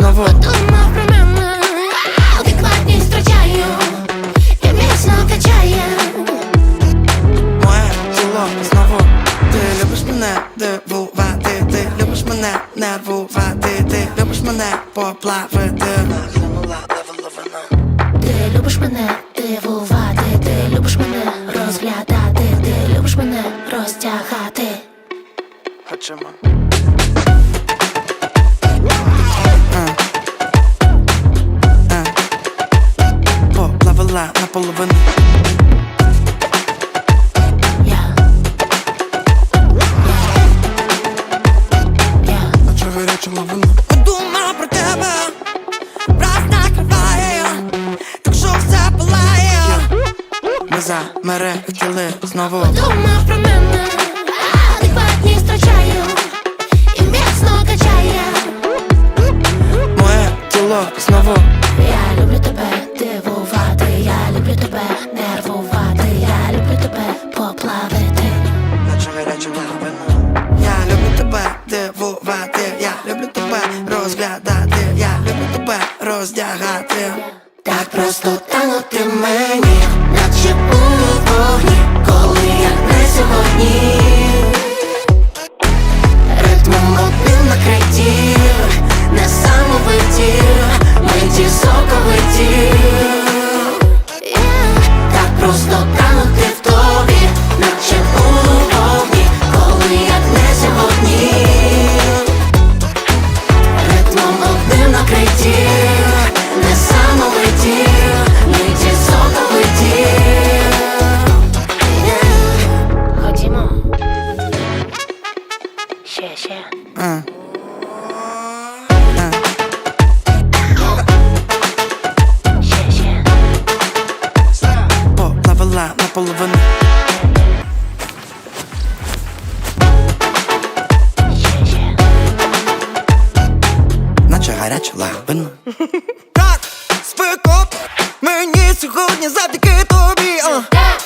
Знову Подумав про мене, адекватність втрачаю і міцно качає. Моє тіло знову Ти любиш мене дивувати, ти любиш мене нервувати, ти любиш мене поплавити. Ти любиш мене дивувати, ти любиш мене розглядати, ти любиш мене роздягати. Хочемо. Наче гаряча лавина. Подумав про тебе, раз накриває, так що все палає. Ми замерехтіли знову. Думав про мене, адекватність втрачаю і міцно качає. Моє тіло знову. Роздягати. Так просто танути мені, наче у вогні, коли як Ще, ще. А. Ще, ще. Наполовину. Наче гаряча лавина. Так, спекот, мені сьогодні завдяки тобі. а.